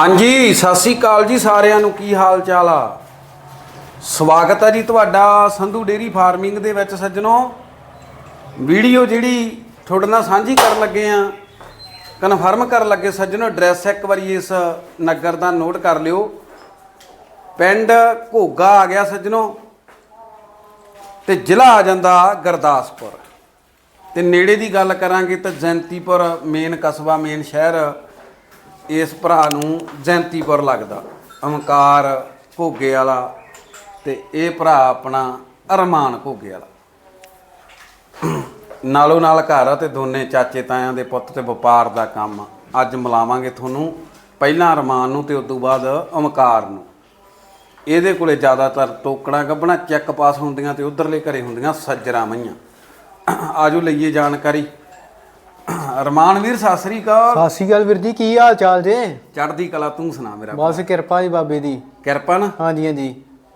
ਹਾਂਜੀ, ਸਤਿ ਸ੍ਰੀ ਅਕਾਲ ਜੀ ਸਾਰਿਆਂ ਨੂੰ। ਕੀ ਹਾਲ ਚਾਲ ਆ? ਸਵਾਗਤ ਹੈ ਜੀ ਤੁਹਾਡਾ ਸੰਧੂ ਡੇਰੀ ਫਾਰਮਿੰਗ ਦੇ ਵਿੱਚ ਸੱਜਣੋ। ਵੀਡੀਓ ਜਿਹੜੀ ਤੁਹਾਡੇ ਨਾਲ ਸਾਂਝੀ ਕਰਨ ਲੱਗੇ ਆ, ਕਨਫਰਮ ਕਰਨ ਲੱਗੇ ਸੱਜਣੋ, ਐਡਰੈਸ ਇੱਕ ਵਾਰੀ ਇਸ ਨਗਰ ਦਾ ਨੋਟ ਕਰ ਲਿਓ। ਪਿੰਡ ਘੋਗਾ ਆ ਗਿਆ ਸੱਜਣੋ ਤੇ ਜ਼ਿਲ੍ਹਾ ਆ ਜਾਂਦਾ ਗੁਰਦਾਸਪੁਰ। ਤੇ ਨੇੜੇ ਦੀ ਗੱਲ ਕਰਾਂਗੇ ਤਾਂ ਜੈਂਤੀਪੁਰ, ਮੇਨ ਕਸਬਾ, ਮੇਨ ਸ਼ਹਿਰ ਇਸ ਭਰਾ ਨੂੰ ਜੈਂਤੀਪੁਰ ਲੱਗਦਾ। ਓਮਕਾਰ ਘੋਗੇ ਵਾਲਾ ਤੇ ਇਹ ਭਰਾ ਆਪਣਾ ਅਰਮਾਨ ਘੋਗੇ ਵਾਲਾ। ਨਾਲੋਂ ਨਾਲ ਘਰ ਆ ਤੇ ਦੋਨੇ ਚਾਚੇ ਤਾਇਆਂ ਦੇ ਪੁੱਤ ਤੇ ਵਪਾਰ ਦਾ ਕੰਮ ਅੱਜ ਮਿਲਾਵਾਂਗੇ ਤੁਹਾਨੂੰ ਪਹਿਲਾਂ ਅਰਮਾਨ ਨੂੰ ਤੇ ਉਸ ਤੋਂ ਬਾਅਦ ਓਮਕਾਰ ਨੂੰ। ਇਹਦੇ ਕੋਲੇ ਜ਼ਿਆਦਾਤਰ ਟੋਕਣਾ ਗੱਬਣਾ, ਚੈੱਕ ਪਾਸ ਹੁੰਦੀਆਂ ਤੇ ਉਧਰਲੇ ਘਰੇ ਹੁੰਦੀਆਂ ਸੱਜਰਾ ਮਈਆਂ। ਆਜੋ ਲਈਏ ਜਾਣਕਾਰੀ। ਅਰਮਾਨ ਵੀਰ ਸਤਿ ਸ੍ਰੀ ਅਕਾਲ। ਸਤਿ ਸ਼੍ਰੀ ਅਕਾਲ ਵੀਰ ਜੀ ਕੀ ਹਾਲ ਚਾਲ ਜੇ? ਚੜ੍ਹਦੀ ਕਲਾ ਤੂੰ ਸੁਣਾ ਮੇਰਾ ਬਸ ਕਿਰਪਾ ਜੀ ਬਾਬੇ ਦੀ। ਕਿਰਪਾ ਨਾ? ਹਾਂਜੀ ਹਾਂਜੀ।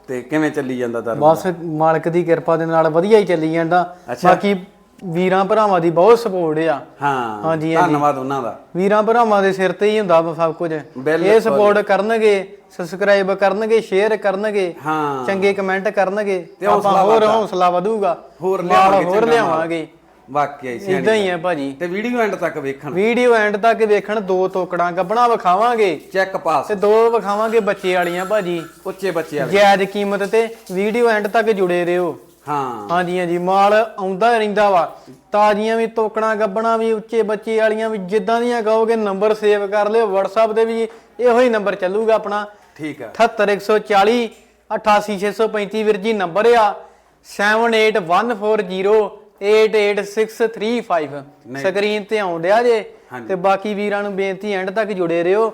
ਤੇ ਕਿਵੇਂ ਚੱਲੀ ਜਾਂਦਾ ਦਰ ਬਸ ਮਾਲਕ ਦੀ ਕਿਰਪਾ ਦੇ ਨਾਲ ਵਧੀਆ ਹੀ ਚੱਲੀ ਜਾਂਦਾ। ਅੱਛਾ। ਬਾਕੀ ਵੀਰਾਂ ਭਰਾਵਾਂ ਦੀ ਬਹੁਤ ਸਪੋਰਟ ਆ। ਹਾਂ ਹਾਂਜੀ, ਹਾਂਜੀ। ਧੰਨਵਾਦ ਉਹਨਾਂ ਦਾ। ਵੀਰਾਂ ਭਰਾਵਾਂ ਦੇ ਸਿਰ ਤੇ ਹੀ ਹੁੰਦਾ ਵਾ ਸਭ ਕੁਝ। ਬਿਲਕੁਲ। ਇਹ ਸਪੋਰਟ ਕਰਨਗੇ ਸਬਸਕ੍ਰਾਈਬ ਕਰਨਗੇ ਸ਼ੇਅਰ ਕਰਨਗੇ ਹਾਂ। ਚੰਗੇ ਕਮੈਂਟ ਕਰਨਗੇ ਤੇ ਆਪਾਂ ਹੌਸਲਾ ਹੋਰ। ਹੌਸਲਾ ਵਧੂਗਾ। ਹੋਰ ਨਾਲ ਲਿਆਵਾਂਗੇ ਹੋਰ ਚੰਗਾ ਲਿਆਵਾਂਗੇ। ਵਾਕਿਆ ਹੀ ਸਿਆਣੀ ਇਦਾਂ ਹੀ ਆ ਭਾਜੀ। ਤੇ ਵੀਡੀਓ ਐਂਡ ਤੱਕ ਵੇਖਣ। ਵੀਡੀਓ ਐਂਡ ਤੱਕ ਵੇਖਣ ਦੋ ਤੋਕੜਾਂ ਗੱਬਣਾ ਵਿਖਾਵਾਂਗੇ। ਚੈੱਕ ਪਾਸ। ਤੇ ਦੋ ਵਿਖਾਵਾਂਗੇ ਬੱਚੇ ਵਾਲੀਆਂ ਭਾਜੀ। ਉੱਚੇ ਬੱਚੇ ਵਾਲੇ। ਜਾਇਜ਼ ਕੀਮਤ ਤੇ ਵੀਡੀਓ ਐਂਡ ਤੱਕ ਜੁੜੇ ਰਹੋ। ਹਾਂ। ਹਾਂਜੀ ਹਾਂਜੀ ਮਾਲ ਆਉਂਦਾ ਰਹਿੰਦਾ ਵਾ। ਤਾਜ਼ੀਆਂ ਵੀ ਤੋਕਣਾ ਗੱਬਣਾ ਵੀ ਉੱਚੇ ਬੱਚੇ ਵਾਲੀਆਂ ਵੀ ਜਿੱਦਾਂ ਦੀਆਂ ਕਹੋਗੇ ਨੰਬਰ ਸੇਵ ਕਰ ਲਿਓ। WhatsApp ਤੇ ਵੀ ਇਹੋ ਹੀ ਨੰਬਰ ਚੱਲੂਗਾ ਆਪਣਾ। ਠੀਕ ਆ। 78140 88635 ਵੀਰ ਜੀ ਨੰਬਰ ਆ। 7814088635 ਸਕਰੀਨ ਤੇ ਆਉਣ ਡਿਆ ਜੇ। ਤੇ ਬਾਕੀ ਵੀਰਾਂ ਨੂੰ ਬੇਨਤੀ ਐਂਡ ਤੱਕ ਜੁੜੇ ਰਹੋ।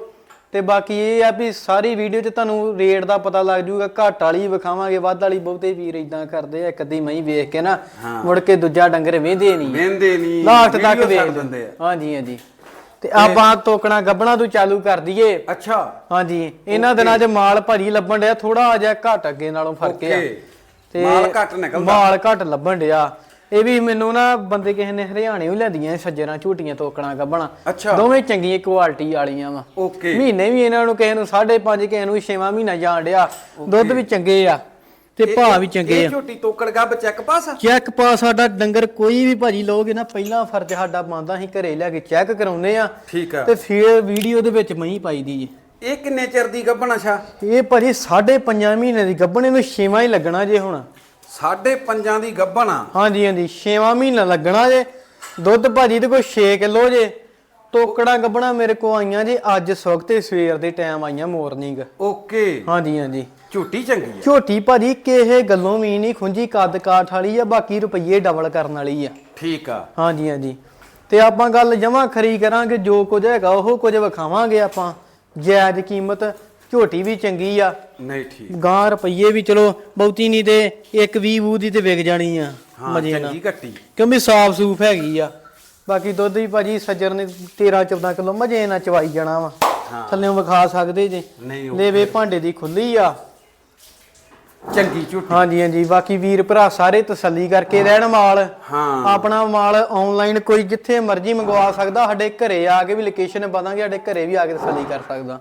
ਤੇ ਬਾਕੀ ਇਹ ਆ ਵੀ ਸਾਰੀ ਵੀਡੀਓ 'ਚ ਤੁਹਾਨੂੰ ਰੇਟ ਦਾ ਪਤਾ ਲੱਗ ਜਾਊਗਾ ਘੱਟ ਵਾਲੀ ਵਿਖਾਵਾਂਗੇ ਵੱਧ ਵਾਲੀ ਬਹੁਤੇ ਵੀਰ ਇਦਾਂ ਕਰਦੇ ਆ ਅੱਧੀ ਮਹੀਂ ਵੇਖ ਕੇ ਨਾ ਮੁੜ ਕੇ ਦੂਜਾ ਡੰਗਰ ਵੇਂਦੇ ਨਹੀਂ। ਵੇਂਦੇ ਨਹੀਂ ਲਾਸਟ ਤੱਕ ਵੇਖ ਦਿੰਦੇ ਆ। ਹਾਂਜੀ ਹਾਂਜੀ। ਤੇ ਆਪਾਂ ਤੋਕਣਾ ਗੱਬਣਾ ਤੋਂ ਚਾਲੂ ਕਰ ਦਈਏ। ਅੱਛਾ। ਹਾਂਜੀ ਇਹਨਾਂ ਦਿਨਾਂ 'ਚ ਮਾਲ ਭਾਰੀ ਲੱਭਣ ਡਿਆ ਥੋੜਾ ਜਿਹਾ ਘੱਟ ਅੱਗੇ ਨਾਲੋਂ ਫ਼ਰਕ ਆ। ਓਕੇ। ਮਾਲ ਘੱਟ ਨਿਕਲਦਾ। ਮਾਲ ਘੱਟ ਲੱਭਣ ਡਿਆ। ਇਹ ਵੀ ਮੈਨੂੰ ਨਾ ਬੰਦੇ ਕਿਸੇ ਨੇ ਹਰਿਆਣੇ ਹੀ ਲੈਂਦੀਆਂ ਸੱਜਣਾ ਝੂਟੀਆਂ ਤੋਕਣਾ ਗੱਬਣਾ ਅੱਛਾ। ਦੋਵੇਂ ਚੰਗੀਆਂ ਕੁਆਲਿਟੀ ਵਾਲੀਆਂ ਵਾ। ਓਕੇ ਮਹੀਨੇ ਵੀ ਇਹਨਾਂ ਨੂੰ ਕਿਸੇ ਨੂੰ 5.5 ਕਿਸੇ ਨੂੰ 6ਵਾਂ ਮਹੀਨਾ ਜਾਣ ਡਿਆ। ਦੁੱਧ ਵੀ ਚੰਗੇ ਆ ਤੇ ਭਾਅ ਵੀ ਚੰਗੇ ਇਹ ਆ ਝੋਟੀ ਤੋਕੜ ਗੱਬ ਚੈੱਕ ਪਾਸ ਆ? ਚੈੱਕ ਪਾ ਸਾਡਾ ਡੰਗਰ ਕੋਈ ਵੀ ਭਾਜੀ ਲੋਗੇ ਨਾ ਪਹਿਲਾ ਫਰਜ਼ ਸਾਡਾ ਬੰਦਾ ਅਸੀਂ ਘਰੇ ਲੈ ਕੇ ਚੈੱਕ ਕਰਾਉਨੇ ਆ। ਠੀਕ ਆ। ਤੇ ਫਿਰ ਵੀਡੀਓ ਦੇ ਵਿੱਚ ਮਹੀਂ ਪਾਈ ਦੀ ਜੀ। ਇਹ ਕਿੰਨੇ ਚਿਰ ਦੀ ਗੱਬਣ ਅੱਛਾ ਇਹ ਭਾਜੀ 5.5 ਮਹੀਨੇ ਦੀ ਗੱਭਣੇ ਨੂੰ 6ਵਾਂ ਹੀ ਲੱਗਣਾ ਜੇ ਹੁਣ। ਸਾਢੇ ਪੰਜਾਂ ਦੀ ਗੱਬਣ ਆ। ਹਾਂਜੀ ਹਾਂਜੀ। 6ਵਾਂ ਮਹੀਨਾ ਲੱਗਣਾ ਜੇ। ਦੁੱਧ ਭਾਜੀ ਤੇ ਕੋਈ 6 ਕਿਲੋ ਜੇ। ਟੋਕੜਾ ਗੱਭਣਾ ਮੇਰੇ ਕੋ ਆਈਆਂ ਜੀ। ਅੱਜ ਸਵਖਤੇ ਸਵੇਰ ਦੇ ਟਾਈਮ ਆਈਆਂ ਮਾਰਨਿੰਗ ਓਕੇ। ਹਾਂਜੀ ਹਾਂਜੀ। ਝੋਟੀ ਚੰਗੀ ਆ। ਝੋਟੀ ਭਾਜੀ ਕਿਸੇ ਗੱਲੋਂ ਵੀ ਨਹੀਂ ਖੁੰਜੀ ਕੱਦ ਕਾਠ ਵਾਲੀ ਆ ਬਾਕੀ ਰੁਪਈਏ ਡਬਲ ਕਰਨ ਵਾਲੀ ਆ। ਠੀਕ ਆ। ਹਾਂਜੀ ਹਾਂਜੀ। ਤੇ ਆਪਾਂ ਗੱਲ ਜਮਾ ਖਰੀ ਕਰਾਂਗੇ। ਜੋ ਕੁਝ ਹੈਗਾ ਉਹ ਕੁਝ ਵਿਖਾਵਾਂਗੇ ਆਪਾਂ। ਜਾਇਜ਼ ਕੀਮਤ ਝੋਟੀ ਵੀ ਚੰਗੀ ਆ। ਨਹੀਂ ਠੀਕ। ਗਾਂ ਰੁਪਈਏ ਵੀ ਚਲੋ ਬਹੁਤੀ ਨਹੀਂ ਤੇ ਇੱਕ 20 ਵੂ ਦੀ ਤੇ ਵਿਕ ਜਾਣੀ ਆ ਹਾਂ ਮਜੇ ਨਾਲ। ਚੰਗੀ ਕੱਟੀ ਕਿਉਂਕਿ ਸਾਫ਼ ਸੂਫ ਹੈਗੀ ਆ। ਬਾਕੀ ਦੁੱਧ ਵੀ ਭਾਜੀ ਸੱਜਰ ਨੇ 13 14 ਕਿਲੋ ਮਜੇ ਨਾਲ ਚਵਾਈ ਜਾਣਾ ਵਾ। ਥੱਲੇੋਂ ਵਿਖਾ ਸਕਦੇ ਜੇ। ਲੇਵੇ ਭਾਂਡੇ ਦੀ ਖੁੱਲੀ ਆ। ਚੰਗੀ ਝੋਟੀ। ਹਾਂਜੀ ਹਾਂਜੀ। ਬਾਕੀ ਵੀਰ ਭਰਾ ਸਾਰੇ ਤਸੱਲੀ ਕਰਕੇ ਰਹਿਣ ਮਾਲ। ਹਾਂ। ਆਪਣਾ ਮਾਲ ਆਨਲਾਈਨ ਕੋਈ ਜਿੱਥੇ ਮਰਜ਼ੀ ਮੰਗਵਾ ਸਕਦਾ। ਸਾਡੇ ਘਰੇ ਆ ਕੇ ਵੀ ਲੋਕੇਸ਼ਨ ਪਤਾਂਗੇ ਸਾਡੇ ਘਰੇ ਵੀ ਆ ਕੇ ਤਸੱਲੀ ਕਰ ਸਕਦਾ।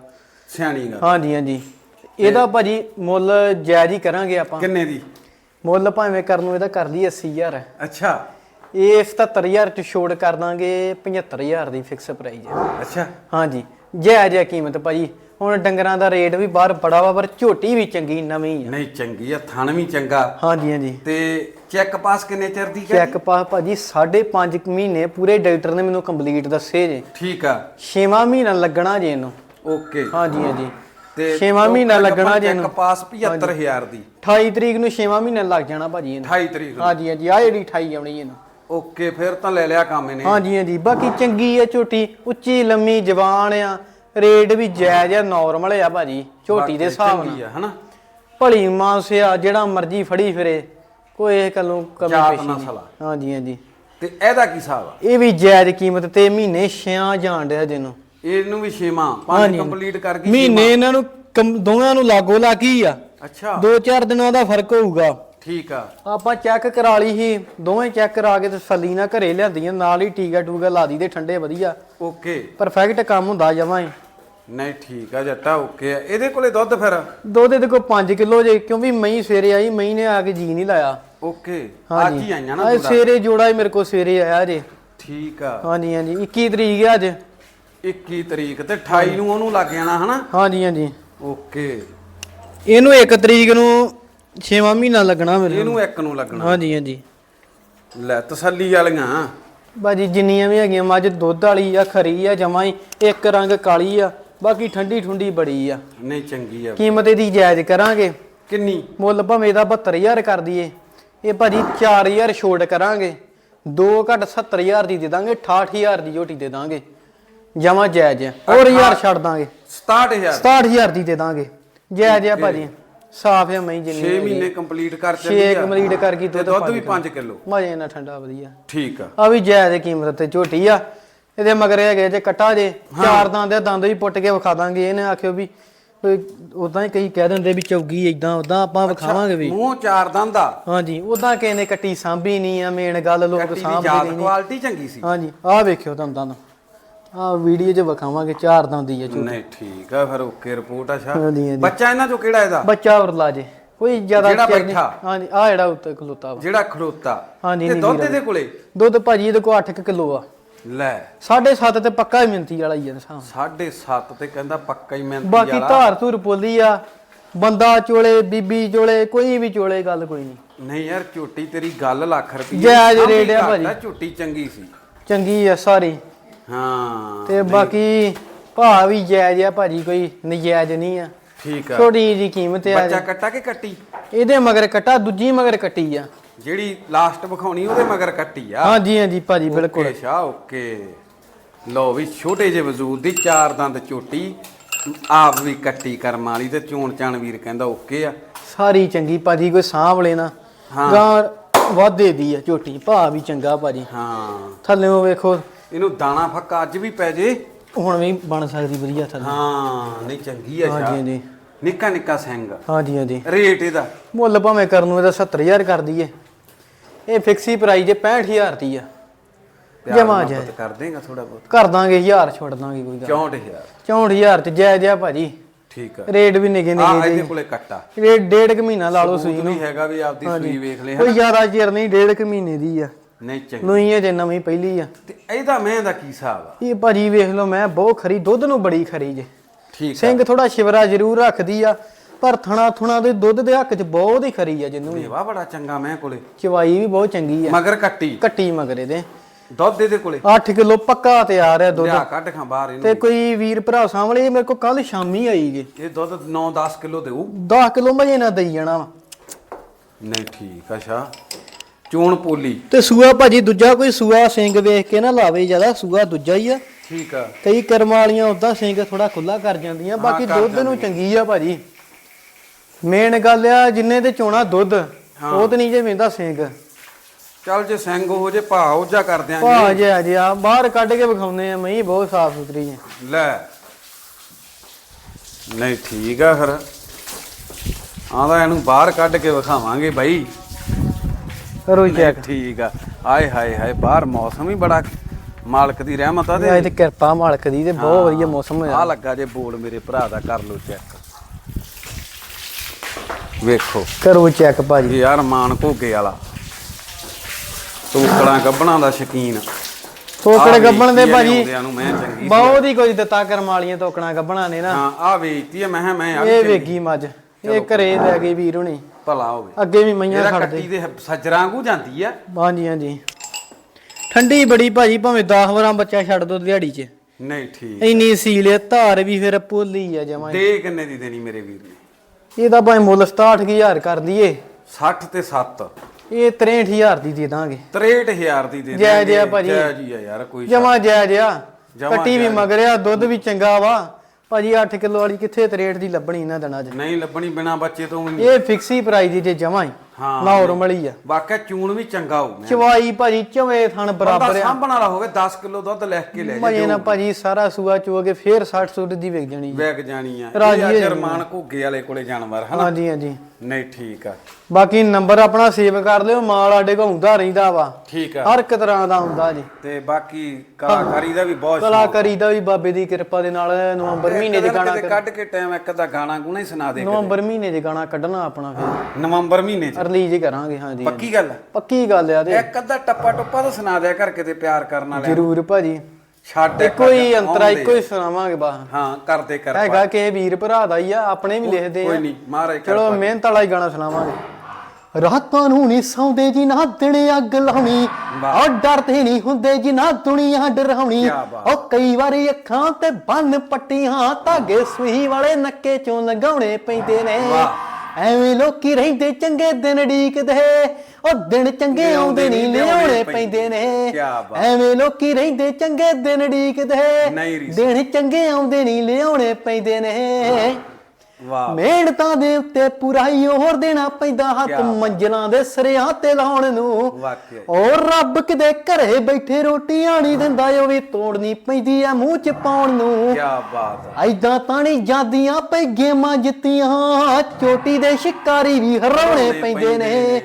ਸਿਆਣੀ ਗੱਲ। ਹਾਂਜੀ ਹਾਂਜੀ। ਇਹਦਾ ਭਾਜੀ ਮੁੱਲ ਜਾਇਜ਼ ਹੀ ਕਰਾਂਗੇ ਆਪਾਂ। ਕਿੰਨੇ ਦੀ? ਮੁੱਲ ਭਾਵੇਂ ਕਰਨ ਨੂੰ ਇਹਦਾ ਕਰ ਲਈ 80000 ਅੱਛਾ। ਇਹ 77000 ਚ ਛੋੜ ਕਰ ਦਾਂਗੇ 75000 ਦੀ ਫਿਕਸ ਪ੍ਰਾਈਸ ਹੈ ਅੱਛਾ। ਹਾਂਜੀ। ਜਾਇਜ਼ ਹੈ ਕੀਮਤ ਭਾਜੀ। ਹੁਣ ਡੰਗਰਾਂ ਦਾ ਰੇਟ ਵੀ ਬਾਹਰ ਬੜਾ ਵਾ ਪਰ ਝੋਟੀ ਵੀ ਚੰਗੀ ਨਵੀਂ ਆ। ਨਹੀਂ ਚੰਗੀ ਆ ਥਣ ਵੀ ਚੰਗਾ। ਹਾਂਜੀ ਹਾਂਜੀ। ਤੇ ਚੈੱਕ ਪਾਸ ਕਿੰਨੇ ਚਿਰ ਦੀ ਚੈੱਕ ਪਾ ਭਾਜੀ 5.5 ਮਹੀਨੇ ਪੂਰੇ ਡਾਕਟਰ ਨੇ ਮੈਨੂੰ ਕੰਪਲੀਟ ਦੱਸੇ ਜੇ। ਠੀਕ ਆ। 6ਵਾਂ ਮਹੀਨਾ ਲੱਗਣਾ ਜੇ ਇਹਨੂੰ। ਓਕੇ। ਹਾਂਜੀ ਹਾਂਜੀ। ਤੇ ਛੇਵਾਂ ਮਹੀਨਾ ਲੱਗਣਾ ਜੇ ਇਹਨੂੰ ਪਾਸ 75000 ਦੀ। 28 ਤਰੀਕ ਨੂੰ 6ਵਾਂ ਮਹੀਨਾ ਲੱਗ ਜਾਣਾ ਭਾਜੀ ਇਹਨੂੰ। 28 ਤਰੀਕ ਨੂੰ। ਹਾਂਜੀ ਹਾਂਜੀ। ਆ ਜਿਹੜੀ 28 ਆਉਣੀ ਇਹਨੂੰ। ਓਕੇ ਫਿਰ ਤਾਂ ਲੈ ਲਿਆ ਕੰਮ ਇਹਨੇ। ਹਾਂਜੀ ਹਾਂਜੀ। ਬਾਕੀ ਚੰਗੀ ਆ ਝੋਟੀ। ਉੱਚੀ ਲੰਮੀ ਜਵਾਨ ਆ। ਰੇਟ ਵੀ ਜਾਇਜ਼ ਆ ਨਾਰਮਲ ਆ ਭਾਜੀ। ਝੋਟੀ ਦੇ ਹਿਸਾਬ ਨਾਲ। ਹਨਾ? ਭਲੀ ਮਾਨਸ ਆ ਜਿਹੜਾ ਮਰਜ਼ੀ ਫੜੀ ਫਿਰੇ। ਕੋਈ ਇਹ ਕੱਲੋਂ ਕਮੀ ਪੇਸ਼ੀ ਨਹੀਂ। ਹਾਂਜੀ ਹਾਂਜੀ। ਤੇ ਇਹਦਾ ਕੀ ਹਿਸਾਬ ਆ? ਇਹ ਵੀ ਜਾਇਜ਼ ਕੀਮਤ ਤੇ ਮਹੀਨੇ 6 ਜਾਣ ਡਿਆ ਜਿਹਨੂੰ। ਇਹਨੂੰ ਵੀ ਛੇਵਾਂ ਪੰਜ ਕੰਪਲੀਟ ਕਰ ਗਈ ਮਹੀਨੇ ਇਹਨਾਂ ਨੂੰ ਕਮ- ਦੋਵਾਂ ਨੂੰ ਲਾਗੋ ਲੱਗੀ ਆ। ਅੱਛਾ। ਦੋ ਚਾਰ ਦਿਨਾਂ ਦਾ ਫ਼ਰਕ ਹੋਊਗਾ। ਠੀਕ ਆ। ਆਪਾਂ ਚੈੱਕ ਕਰਾ ਲਈ ਸੀ ਦੋਵੇਂ ਚੈੱਕ ਕਰਾ ਕੇ ਤਸੱਲੀ ਨਾਲ ਘਰੇ ਲਿਆਂਦੀਆਂ ਨਾਲ ਹੀ ਟੀਕਾ ਟੂਗਾ ਲਾ ਦੀ ਠੰਡੇ ਵਧੀਆ। ਓਕੇ। ਪਰਫੈਕਟ ਕੰਮ ਹੁੰਦਾ ਜਮਾਂ ਹੀ। ਨਹੀਂ ਠੀਕ ਆ ਜੱਟਾ ਓਕੇ ਆ। ਇਹਦੇ ਕੋਲੇ ਦੁੱਧ ਫਿਰ? ਦੁੱਧ ਇਹਦੇ ਕੋਲ 5 ਕਿਲੋ ਜੇ ਕਿਉਂਕਿ ਮਈ ਸਵੇਰੇ ਆਈ ਮਈ ਨੇ ਆ ਕੇ ਜੀ ਨਹੀਂ ਲਾਇਆ। ਓਕੇ। ਅੱਜ ਹੀ ਆਈਆਂ ਨਾ ਅੱਜ ਸਵੇਰੇ ਜੋੜਾ ਹੀ ਮੇਰੇ ਕੋਲ ਸਵੇਰੇ ਆਇਆ ਜੇ। ਠੀਕ ਆ। ਹਾਂਜੀ ਹਾਂਜੀ। 21 ਤਰੀਕ ਹੈ ਅੱਜ। 21 ਤਰੀਕ ਤੇ 28 ਨੂੰ ਉਹਨੂੰ ਲੱਗ ਜਾਣਾ ਹਨਾ? ਹਾਂਜੀ ਹਾਂਜੀ। ਓਕੇ। ਇਹਨੂੰ 1 ਤਰੀਕ ਨੂੰ 6ਵਾਂ ਮਹੀਨਾ ਲੱਗਣਾ ਮੇਰੇ ਇਹਨੂੰ ਇੱਕ ਨੂੰ ਲੱਗਣਾ। ਹਾਂਜੀ ਹਾਂਜੀ। ਲੈ ਤਸੱਲੀ ਵਾਲੀਆਂ। ਬਾਜੀ ਜਿੰਨੀਆਂ ਵੀ ਹੈਗੀਆਂ ਮੱਝ ਦੁੱਧ ਵਾਲੀ ਆ ਖਰੀ ਆ ਜਮਾਂ ਹੀ ਇੱਕ ਰੰਗ ਕਾਲੀ ਆ ਬਾਕੀ ਠੰਡੀ ਠੁੰਡੀ ਬੜੀ ਆ। ਨਹੀਂ ਚੰਗੀ ਆ। ਕੀਮਤ ਇਹਦੀ ਜਾਇਜ਼ ਕਰਾਂਗੇ। ਕਿੰਨੀ? ਮੁੱਲ ਭਾਵੇਂ ਇਹਦਾ 72000 ਕਰ ਦਈਏ। ਇਹ ਭਾਜੀ 4000 ਛੋੜ ਕਰਾਂਗੇ। 2 ਘੱਟ 70000 ਦੀ ਦੇ ਦਾਂਗੇ 68000 ਦੀ ਝੋਟੀ ਦੇ ਦਾਂਗੇ। ਜਮਾ ਜਾਇਜ਼ ਆ। ਹੋਰ ਹਜ਼ਾਰ ਛੱਡ ਦਾਂਗੇ। 67000 67000 ਦੀ ਦੇ ਦਾਂਗੇ। ਜਾਇਜ਼ ਆ ਭਾਜੀ। ਸਾਫ਼ ਆ ਮਈ ਜਿੰਨੀ 6 ਮਹੀਨੇ ਕੰਪਲੀਟ ਕਰ 6 ਚੱਲੀ ਆ ਕੰਪਲੀਟ ਕਰ ਗਈ ਦੁੱਧ ਦੁੱਧ ਵੀ 5 ਕਿਲੋ। ਮਜੇ ਨਾਲ ਠੰਡਾ ਵਧੀਆ। ਠੀਕ ਆ। ਆ ਵੀ ਜਾਇਜ਼ ਕੀਮਤ ਤੇ ਝੋਟੀ ਆ। ਇਹਦੇ ਮਗਰ ਹੈਗੇ ਜੇ ਕੱਟਾ ਜੇ। ਚਾਰ ਦੰਦ ਦੇ ਦੰਦ ਵੀ ਪੁੱਟ ਕੇ ਵਿਖਾ ਦਾਂਗੇ। ਇਹਨੇ ਆਖਿਓ ਵੀ ਉਦਾਂ ਹੀ ਕਈ ਕਹਿ ਦਿੰਦੇ ਵੀ ਚੌਗੀ ਇਦਾਂ ਉਦਾਂ ਆਪਾਂ ਵਿਖਾਵਾਂਗੇ ਵੀ। ਮੂੰਹ ਚਾਰ ਦੰਦ ਆ। ਹਾਂਜੀ ਉਦਾਂ ਕਿਸੇ ਨੇ ਕੱਟੀ ਸਾਂਭੀ ਨਹੀਂ ਆ ਮੇਨ ਗੱਲ ਲੋਕ ਦੀ ਸਾਂਭਦੇ ਨਹੀਂ। ਕੁਆਲਿਟੀ ਚੰਗੀ ਸੀ। ਹਾਂਜੀ ਆਹ ਵੇਖਿਓ ਤੁਹਾਨੂੰ ਦੰਦ ਆਹ ਵੀਡੀਓ 'ਚ ਵਿਖਾਵਾਂਗੇ ਚਾਰ ਦੰਦ ਹੀ ਆ ਝੋਟੀ ਨਹੀਂ ਠੀਕ ਆ ਫਿਰ ਓਕੇ ਰਿਪੋਰਟ ਆ ਸ਼ਾ ਹਾਂਜੀ ਹਾਂਜੀ। ਬੱਚਾ ਇਹਨਾਂ ਚੋਂ ਕਿਹੜਾ ਇਹਦਾ? ਬੱਚਾ ਉਰਲਾ ਜੇ। ਕੋਈ ਜ਼ਿਆਦਾ ਜਿਹੜਾ ਚਿਰ ਨਹੀਂ- ਬੈਠਾ? ਹਾਂਜੀ ਆ ਜਿਹੜਾ ਉੱਤੇ ਖਲੋਤਾ ਵਾ। ਜਿਹੜਾ ਖੜੋਤਾ ਹਾਂਜੀ, ਤੇ ਨੀਲੀ ਦੁੱਧ। ਇਹਦੇ ਕੋਲੇ? ਦੁੱਧ ਭਾਜੀ ਇਹਦੇ ਕੋਲ 8 ਕਿਲੋ ਆ। ਲੈ। 7.5 ਤੇ ਪੱਕਾ ਹੀ ਮਿੰਤੀ ਵਾਲਾ ਹੀ ਆ ਸਾਂ 7.5 ਤੇ ਕਹਿੰਦਾ ਪੱਕਾ ਹੀ ਮਿਹਨਤੀ ਬਾਕੀ ਵਾਲਾ। ਧਾਰ ਧੂਰ ਪੋਲੀ ਆ। ਬੰਦਾ ਚੋਲੇ ਬੀਬੀ ਚੋਲੇ ਕੋਈ ਵੀ ਚੋਲੇ ਗੱਲ ਕੋਈ ਨਹੀਂ ਨਹੀਂ ਯਾਰ ਝੋਟੀ ਤੇਰੀ ਗੱਲ ਲੱਖ ਰੁਪਏ ਜਾਇਜ਼ ਰੇਟ ਆ ਭਾਜੀ। ਝੋਟੀ ਚੰਗੀ ਸੀ। ਚੰਗੀ ਆ ਸਾਰੀ। ਹਾਂ ਤੇ ਬਾਕੀ ਭਾਅ ਵੀ ਜਾਇਜ਼ ਆ ਭਾਜੀ ਕੋਈ ਨਜਾਇਜ਼ ਨਹੀਂ ਆ। ਠੀਕ ਆ। ਛੋਟੀ ਜੀ ਕੀਮਤ ਆ ਬੱਚਾ ਕੱਟਾ ਕਿ ਕੱਟੀ? ਇਹਦੇ ਮਗਰ ਕਟਾ ਦੂਜੀ ਮਗਰ ਕੱਟੀ ਆ। ਜਿਹੜੀ ਲਾਸਟ ਵਿਖਾਉਣੀ ਉਹਦੇ ਮਗਰ ਕੱਟੀ ਆ? ਹਾਂਜੀ ਹਾਂਜੀ ਭਾਜੀ ਬਿਲਕੁਲ। ਸ਼ਾ ਓਕੇ। ਲੋ ਵੀ ਛੋਟੇ ਜਿਹੇ ਵਜੂਦ ਦੀ ਚਾਰ ਦੰਦ ਝੋਟੀ ਆਪ ਵੀ ਕੱਟੀ ਕਰਮ ਵਾਲੀ ਤੇ ਚੋਣ ਚਾਣ ਵੀਰ ਕਹਿੰਦਾ ਓਕੇ ਆ। ਸਾਰੀ ਚੰਗੀ ਭਾਜੀ ਕੋਈ ਸਾਂਭ ਲੈਣਾ। ਹਾਂ। ਗਾਂ ਵਾਧੇ ਦੀ ਆ ਝੋਟੀ ਭਾਅ ਵੀ ਚੰਗਾ ਭਾਜੀ। ਹਾਂ। ਥੱਲੇੋਂ ਵੇਖੋ ਇਹਨੂੰ ਦਾਣਾ ਫੱਕਾ ਅੱਜ ਵੀ ਪੈ ਜੇ। ਹੁਣ ਵੀ ਬਣ ਸਕਦੀ ਵਧੀਆ ਥੱਲੇ। ਹਾਂ ਨਹੀਂ ਚੰਗੀ ਆ ਹਾਂਜੀ ਹਾਂਜੀ। ਨਿੱਕਾ ਨਿੱਕਾ ਸਿੰਘ ਹਾਂਜੀ ਹਾਂਜੀ। ਰੇਟ ਇਹਦਾ। ਮੁੱਲ ਭਾਵੇਂ ਕਰਨ ਨੂੰ ਇਹਦਾ 70000 ਕਰ ਦਈਏ। ਇਹ ਫਿਕਸੀ ਪ੍ਰਾਈਸ ਜੇ 65000 ਦੀ ਆ। ਜਮਾ ਜਾਇਜ਼। ਕਰ ਦੇਗਾ ਥੋੜਾ ਬਹੁਤ। ਕਰ ਦਾਂਗੇ 1000 ਛੋੜ ਦਾਂਗੇ ਕੋਈ ਗੱਲ। 64000 64000 ਚ ਜਾਇਜ਼ ਆ ਭਾਜੀ। ਠੀਕ ਆ। ਰੇਟ ਵੀ ਨਿਗੇ ਆ ਨਿਗੇ ਇਹਦੇ ਕੋਲੇ ਕੱਟਾ ਰੇਟ ਡੇਢ ਕੁ ਮਹੀਨਾ ਲਾ ਲਓ ਸੂਈ ਨੂੰ। ਹੈਗਾ ਵੀ ਆਪਦੀ ਸੂਈ ਵੇਖ ਲੈ ਕੋਈ ਜ਼ਿਆਦਾ ਚਿਰ ਨਹੀਂ ਡੇਢ ਕੁ ਮਹੀਨੇ ਦੀ ਆ। ਨਹੀਂ ਚੰਗੀ ਹੈ ਜੇ ਨਵੀਂ ਪਹਿਲੀ ਆ। ਤੇ ਇਹਦਾ ਮੈਂ ਦਾ ਕੀ ਹਿਸਾਬ ਆ? ਇਹ ਭਾਜੀ ਵੇਖ ਲਓ ਮੈਂ ਬਹੁਤ ਖਰੀ ਦੁੱਧ ਨੂੰ ਬੜੀ ਖਰੀ ਜੇ। ਠੀਕ ਆ। ਸਿੰਘ ਥੋੜਾ ਸ਼ਿਵਰਾ ਜ਼ਰੂਰ ਰੱਖਦੀ ਆ ਪਰ ਥਣਾ ਥੁਣਾ ਦੇ ਦੁੱਧ ਦੇ ਹੱਕ 'ਚ ਬਹੁਤ ਹੀ ਖਰੀ ਆ ਜਿੰਨੂੰ ਵੀ। ਦੇਵਾ ਬੜਾ ਚੰਗਾ ਮੈਂ ਕੋਲੇ। ਚਵਾਈ ਵੀ ਬਹੁਤ ਚੰਗੀ ਆ। ਮਗਰ ਕੱਟੀ। ਕੱਟੀ ਮਗਰ ਇਹਦੇ। ਦੁੱਧ ਇਹਦੇ ਕੋਲੇ? 8 ਕਿਲੋ ਪੱਕਾ ਤਿਆਰ ਆ ਦੁੱਧ। ਲਿਆ ਕੱਢ ਖਾਂ ਬਾਹਰ ਇਹਨੂੰ। ਤੇ ਕੋਈ ਵੀਰ ਭਰਾ ਸਾਹਮਣੇ ਇਹ ਮੇਰੇ ਕੋਲ ਕੱਲ ਸ਼ਾਮੀ ਆਈ ਜੇ। ਇਹ ਦੁੱਧ 9-10 ਕਿਲੋ ਦੇਊ। 10 ਕਿਲੋ ਮਜੇ ਨਾਲ ਦਈ ਜਾਣਾ ਵਾ। ਨਹੀਂ ਠੀਕ ਆ ਸ਼ਾ ਚੋਣ ਪੋਲੀ। ਤੇ ਸੂਆ ਭਾਜੀ ਦੂਜਾ ਕੋਈ ਸੂਆ ਸਿੰਘ ਵੇਖ ਕੇ ਨਾ ਲਾਵੇ ਜ਼ਿਆਦਾ ਸੂਆ ਦੂਜਾ ਹੀ ਆ। ਠੀਕ ਆ। ਕਈ ਕਰਮ ਵਾਲੀਆਂ ਉਦਾਂ ਸਿੰਘ ਥੋੜਾ ਖੁੱਲਾ ਕਰ ਜਾਂਦੀਆਂ ਬਾਕੀ ਕਰ ਦੁੱਧ ਨੂੰ ਚੰਗੀ ਆ ਭਾਜੀ। ਮੇਨ ਗੱਲ ਆ ਜਿੰਨੇ ਤੇ ਚੋਣਾ ਦੁੱਧ ਉਹ ਤੇ ਨਹੀਂ ਜੇ ਵੇਂਦਾ ਸਿੰਘ। ਚੱਲ ਜੇ ਸਿੰਘ ਹੋ ਜੇ ਭਾ ਉਹ ਜਾ ਕਰ ਦਿਆਂਗੇ ਭਾ ਜੇ ਆ ਜੇ ਆ ਬਾਹਰ ਕੱਢ ਕੇ ਵਿਖਾਉਂਦੇ ਆ ਮਈ ਬਹੁਤ ਸਾਫ਼ ਸੁਥਰੀ ਹੈ ਲੈ। ਨਹੀਂ ਠੀਕ ਆ ਫਿਰ। ਆਂਦਾ ਇਹਨੂੰ ਬਾਹਰ ਕੱਢ ਕੇ ਵਿਖਾਵਾਂਗੇ ਬਾਈ। ਕਰੋ ਚੈੱਕ ਠੀਕ ਆ। ਆਏ ਹਾਏ ਹਾਏ ਬਾਹਰ ਮੌਸਮ ਹੀ ਬੜਾ ਮਾਲਕ ਦੀ ਰਹਿਮਤ ਆ ਤੇ। ਤੇ ਕਿਰਪਾ ਮਾਲਕ ਦੀ ਤੇ ਬਹੁਤ ਵਧੀਆ ਮੌਸਮ ਆ ਹੋਇਆ ਲੱਗਾ ਜੇ ਬੋਲ ਮੇਰੇ ਭਰਾ ਦਾ ਕਰ ਲੋ ਚੈੱਕ ਵੇਖੋ। ਕਰੋ ਚੈੱਕ ਭਾਜੀ। ਯਾਰ ਮਾਨ ਘੋਗੇ ਵਾਲਾ। ਟੋਕੜਾਂ ਗੱਬਣਾ ਦਾ ਸ਼ਕੀਨ। ਤੋਕੜ ਆਹ ਗੱਬਣ ਦੇ ਆ ਭਾਜੀ। ਲਿਆਉਂਦਿਆਂ ਨੂੰ ਮੈਂ ਚੰਗੀ ਸੀ। ਬਹੁਤ ਹੀ ਕੁਝ ਦਿੱਤਾ ਕਰਮ ਵਾਲੀਆਂ ਤੋਕਣਾ ਗੱਬਣਾ ਨੇ ਨਾ। ਹਾਂ ਆ ਵੇਚਤੀ ਆ ਮੈਂ ਕਿਹਾ ਮੈਂ ਆ ਇਹ। ਵੇਗੀ ਮੱਝ। ਇਹ ਘਰੇ ਲੈ ਗਈ ਵੀਰ ਹੁਣੀ। ਭਲਾ ਹੋਵੇ। ਅੱਗੇ ਵੀ ਮਈਆਂ ਖੜਦੇ। ਕੱਟੀ ਦੇ ਸੱਜਰਾਂ ਵਾਂਗੂ ਜਾਂਦੀ ਆ। ਹਾਂਜੀ ਹਾਂਜੀ। ਠੰਡੀ ਬੜੀ ਭਾਜੀ ਭਾਵੇਂ 10 ਵਾਰਾਂ ਬੱਚਾ ਛੱਡ ਦੋ ਦਿਹਾੜੀ 'ਚ। ਨਹੀਂ ਠੀਕ ਇੰਨੀ ਸੀਲ ਧਾਰ ਵੀ ਫਿਰ ਭੁੱਲੀ ਆ ਜਮਾਂ ਹੀ। ਦੇ ਕਿੰਨੇ ਦੀ ਦੇਣੀ ਮੇਰੇ ਵੀਰ ਨੇ? ਇਹਦਾ ਭਾਵੇਂ ਮੁੱਲ 67000 ਕਰ ਦਈਏ। 60 ਤੇ 7 ਇਹ 63000 ਦੀ ਦੇ ਦਾਂਗੇ। 63000 ਦੀ ਦੇ ਜੈ ਜੈ ਭਾਜੀ। ਜੈ ਜੀ ਆ ਯਾਰ ਕੋਈ ਜਮਾ ਜਾਇਜ਼ ਆ ਜਮਾਂ ਕੱਟੀ ਵੀ ਜਾਇਜ਼। ਮਗਰਿਆ ਦੁੱਧ ਵੀ ਚੰਗਾ ਵਾ। ਭਾਜੀ 8 ਕਿਲੋ ਵਾਲੀ ਕਿੱਥੇ 63 ਦੀ ਲੱਭਣੀ ਇਹਨਾਂ ਦਿਨਾਂ 'ਚ ਨਹੀਂ ਲੱਭਣੀ ਬਿਨਾ ਬੱਚੇ ਤੋਂ ਵੀ ਨਹੀਂ। ਇਹ ਫਿਕਸੀ ਪ੍ਰਾਈਸ ਦੀ ਜੇ ਜਮਾ ਹੀ ਹਾਂ ਨਾਰਮਲ ਹੀ। ਆ। ਵਾਕਿਆ ਚੂਣ ਵੀ ਚੰਗਾ ਹੋਊ ਚਵਾਈ ਭਾਜੀ ਚਵੇਂ ਥਣ ਬਰਾਬਰ ਆ। ਸਾਂਭਣ ਵਾਲਾ ਹੋਵੇ 10 ਕਿਲੋ ਦੁੱਧ ਲੈ ਕੇ ਲੈ ਜਾ ਮਜੇ ਨਾਲ ਭਾਜੀ ਸਾਰਾ ਸੂਆ ਚੋ ਕੇ ਫੇਰ 60 ਸੂਟ ਦੀ ਵਿਕ ਜਾਣੀ। ਵੇਗ ਜਾਣੀ ਆ। ਰਾਜੀ ਜਰਮਾਨ ਘੁੱਗੇ ਵਾਲੇ ਕੋਲੇ ਜਾਨਵਰ ਹਨਾ? ਹਾਂਜੀ ਹਾਂਜੀ। ਨਹੀਂ ਠੀਕ ਆ। ਬਾਕੀ ਨੰਬਰ ਆਪਣਾ ਸੇਵ ਕਰ ਲਿਓ ਮਾਲ ਸਾਡੇ ਕੋਲ ਹੁੰਦਾ ਰਹਿੰਦਾ ਵਾ। ਠੀਕ ਆ। ਹਰ ਇੱਕ ਤਰ੍ਹਾਂ ਦਾ ਹੁੰਦਾ ਜੀ। ਤੇ ਬਾਕੀ ਕਲਾਕਾਰੀ ਦਾ ਵੀ ਬਹੁਤ ਕਲਾਕਾਰੀ ਦਾ ਵੀ ਬਾਬੇ ਦੀ ਕਿਰਪਾ ਦੇ ਨਾਲ ਨਵੰਬਰ ਮਹੀਨੇ ਸ਼ੌਕ ਗਾਣਾ ਕੱਢ ਕੇ ਟਾਈਮ ਇੱਕ ਦਾ ਗਾਣਾ ਗੁਣਾ ਹੀ ਸੁਣਾ ਦੇ ਨਵੰਬਰ ਮਹੀਨੇ 'ਚ ਗਾਣਾ ਕੱਢਣਾ ਆਪਣਾ ਫਿਰ। ਨਵੰਬਰ ਮਹੀਨੇ ਚ। ਰਿਲੀਜ਼ ਕਰਾਂਗੇ ਹਾਂਜੀ ਪੱਕੀ ਗੱਲ ਆ? ਪੱਕੀ ਗੱਲ ਆ ਤੇ ਇੱਕ ਅੱਧਾ ਟੱਪਾ ਟੁੱਪਾ ਤਾਂ ਸੁਣਾ ਦਿਆ ਕਰ ਕਿਤੇ ਪਿਆਰ ਕਰਨ ਵਾਲੇ ਜ਼ਰੂਰ ਭਾਜੀ। ਛੱਡ ਇੱਕੋ ਹੀ ਅੰਤਰਾ ਇੱਕੋ ਹੀ ਸੁਣਾਵਾਂਗੇ ਬਾ ਹਾਂ ਕਰਦੇ ਕਰ ਹੈਗਾ ਕਿ ਵੀਰ ਭਰਾ ਦਾ ਹੀ ਆ ਆਪਣੇ ਵੀ ਲਿਖਦੇ ਕੋਈ ਆ ਨਹੀਂ ਮਹਾਰਾਜ ਚਲੋ ਮਿਹਨਤ ਵਾਲਾ ਹੀ ਗਾਣਾ ਸੁਣਾਵਾਂਗੇ। ਰਾਤਾਂ ਨੂੰ ਨਹੀਂ ਸੌਂਦੇ ਜੀ ਨਾ ਦਿਨੇ ਅੱਗ ਲਾਉਣੀ। ਉਹ ਡਰਦੇ ਨਹੀਂ ਹੁੰਦੇ ਜੀ ਨਾ ਦੁਨੀਆ ਡਰਾਉਣੀ। ਉਹ ਕਈ ਵਾਰੀ ਅੱਖਾਂ ਤੇ ਬੰਨ ਪੱਟੀਆਂ ਧਾਗੇ ਸੂਈ ਵਾਲੇ ਨੱਕੇ ਚੋਂ ਲਗਾਉਣੇ ਪੈਂਦੇ ਨੇ। ਵਾਹ। ਐਵੇਂ ਲੋਕੀ ਰਹਿੰਦੇ ਚੰਗੇ ਦਿਨ ਢੀਕਦੇ ਉਹ ਦਿਨ ਚੰਗੇ ਆਉਂਦੇ ਨਹੀਂ ਲਿਆਉਣੇ ਪੈਂਦੇ। ਨੇ। ਐਵੇਂ ਲੋਕੀ ਰਹਿੰਦੇ ਚੰਗੇ ਦਿਨ ਢੀਕਦੇ। ਦਿਨ ਚੰਗੇ ਆਉਂਦੇ ਨਹੀਂ ਲਿਆਉਣੇ ਪੈਂਦੇ ਨੇ। ਵਾਹ। ਮਿਹਨਤਾਂ ਦੇ ਉੱਤੇ ਪੁਰਾਈ ਹੋਰ ਦੇਣਾ ਪੈਂਦਾ ਹੱਥ। ਮੰਜਲਾਂ ਦੇ ਸਰਿਆਂ ਤੇ ਲਾਉਣ ਨੂੰ। ਵਾਕਿਆ ਔਰ ਰੱਬ ਕਿਤੇ ਘਰੇ ਬੈਠੇ ਰੋਟੀਆਂ ਨਹੀਂ ਦਿੰਦਾ ਉਹ ਵੀ ਤੋੜਨੀ ਪੈਂਦੀ ਆ ਮੂੰਹ ਚ ਪਾਉਣ ਨੂੰ। ਕੀ ਬਾਤ ਆ ਐਦਾਂ ਤਾਂ ਨਹੀਂ ਜਾਂਦੀਆਂ ਪਈ ਗੇਮਾਂ ਜਿੱਤੀਆਂ ਚੋਟੀ ਦੇ ਸ਼ਿਕਾਰੀ ਵੀ ਹਰਾਉਣੇ ਪੈਂਦੇ ਨੇ।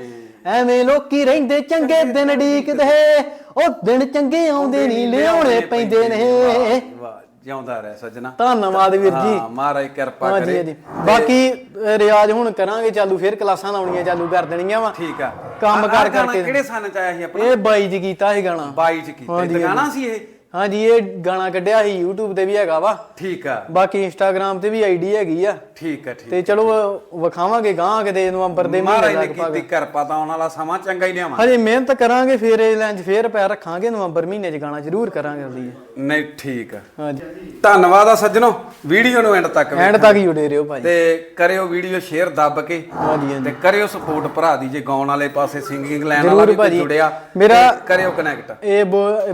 ਐਵੇਂ ਲੋਕੀ ਰਹਿੰਦੇ ਚੰਗੇ ਦਿਨ ਢੀਕਦੇ ਉਹ ਦਿਨ ਚੰਗੇ ਆਉਂਦੇ ਨਹੀਂ ਲਿਆਉਣੇ ਪੈਂਦੇ ਨੇ। ਵਾਹ। ਜਿਉਂਦਾ ਰਹਿ ਸੱਜਣਾ। ਧੰਨਵਾਦ ਵੀਰ ਜੀ। ਹਾਂ ਮਹਾਰਾਜ ਕਿਰਪਾ ਕਰੇ। ਹਾਂਜੀ। ਬਾਕੀ ਰਿਆਜ਼ ਹੁਣ ਕਰਾਂਗੇ ਚਾਲੂ ਫਿਰ ਕਲਾਸਾਂ ਲਾਉਣੀਆਂ ਚਾਲੂ ਕਰ ਦੇਣੀਆਂ ਵਾ। ਠੀਕ ਆ। ਕੰਮ ਕਾਰ ਕਰਕੇ। ਕਿਹੜੇ ਸਾਲ ਚ ਆਇਆ ਸੀ ਆਪਣਾ? ਇਹ ਬਾਈ ਜੀ ਕੀਤਾ ਸੀ ਗਾਣਾ। 22 ਚ ਕੀਤਾ। ਤੇ ਗਾਣਾ ਸੀ ਇਹ? ਹਾਂਜੀ ਇਹ ਗਾਣਾ ਕੱਢਿਆ ਸੀ YouTube ਤੇ ਵੀ ਹੈਗਾ ਵਾ। ਠੀਕ ਆ। ਬਾਕੀ Instagram ਤੇ ਵੀ ਆਈਡੀ ਹੈਗੀ ਆ। ਠੀਕ ਆ ਠੀਕ ਤੇ ਚਲੋ ਵਿਖਾਵਾਂਗੇ ਗਾਂ ਕਿਤੇ ਨਵੰਬਰ ਦੇ ਮਹਾਰਾਜ ਨੇ ਕੀਤੀ ਕਿਰਪਾ ਤਾਂ ਆਉਣ ਵਾਲਾ ਸਮਾਂ ਚੰਗਾ ਹੀ ਲਿਆਵਾਂ ਹਜੇ ਮਿਹਨਤ ਕਰਾਂਗੇ ਫਿਰ ਇਹ ਲੈਂਜ ਫੇਰ ਪੈਰ ਰੱਖਾਂਗੇ ਨਵੰਬਰ ਮਹੀਨੇ 'ਚ ਗਾਣਾ ਜ਼ਰੂਰ ਕਰਾਂਗੇ ਉਹਦੀ ਨਹੀਂ ਠੀਕ ਆ। ਹਾਂਜੀ ਧੰਨਵਾਦ ਆ ਸੱਜਣੋ ਵੀਡੀਓ ਨੂੰ ਐਂਡ ਤੱਕ ਐਂਡ ਤੱਕ ਜੁੜੇ ਰਹੋ ਭਾਜੀ। ਤੇ ਕਰਿਓ ਵੀਡੀਓ ਸ਼ੇਅਰ ਦੱਬ ਕੇ ਹਾਂਜੀ ਹਾਂਜੀ। ਤੇ ਕਰਿਓ ਸਪੋਰਟ ਭਰਾ ਦੀ ਜੇ ਗਾਉਣ ਵਾਲੇ ਪਾਸੇ ਸਿੰਗਿੰਗ ਲਾਈਨ ਵਾਲਾ ਵੀ ਕੋਈ। ਜੁੜਿਆ ਮੇਰਾ- ਤੇ ਕਰਿਓ ਕਨੈਕਟ ਇਹ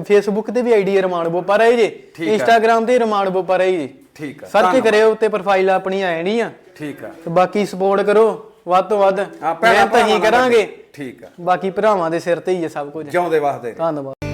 ਫੇਸਬੁੱਕ ਤੇ ਵੀ ਆਈਡੀ ਹੈ ਰਮਾਨ ਬੋਪਾ ਰਹੀ ਜੀ। ਇੰਸਟਾਗ੍ਰam ਤੇ ਰਮਾਨ ਬੋਪਾ ਰਹੀ ਜੀ। ਠੀਕ ਆ। ਸਰਚ ਕਰਿਓ ਉੱਤੇ ਪ੍ਰੋਫਾਈਲ ਆਪਣੀ ਆ ਜਾਣੀ ਆ। ਠੀਕ ਆ। ਤੇ ਬਾਕੀ ਸਪੋਰਟ ਕਰੋ ਵੱਧ ਤੋਂ ਵੱਧ। ਭੈਣਾਂ ਮਿਹਨਤ ਹੀ ਕਰਾਂਗੇ। ਠੀਕ ਆ। ਬਾਕੀ ਭਰਾਵਾਂ ਦੇ ਸਿਰ ਤੇ ਹੀ ਹੈ ਸਭ ਕੁਝ। ਜਿਉਂਦੇ ਵਾਸਤੇ। ਧੰਨਵਾਦ।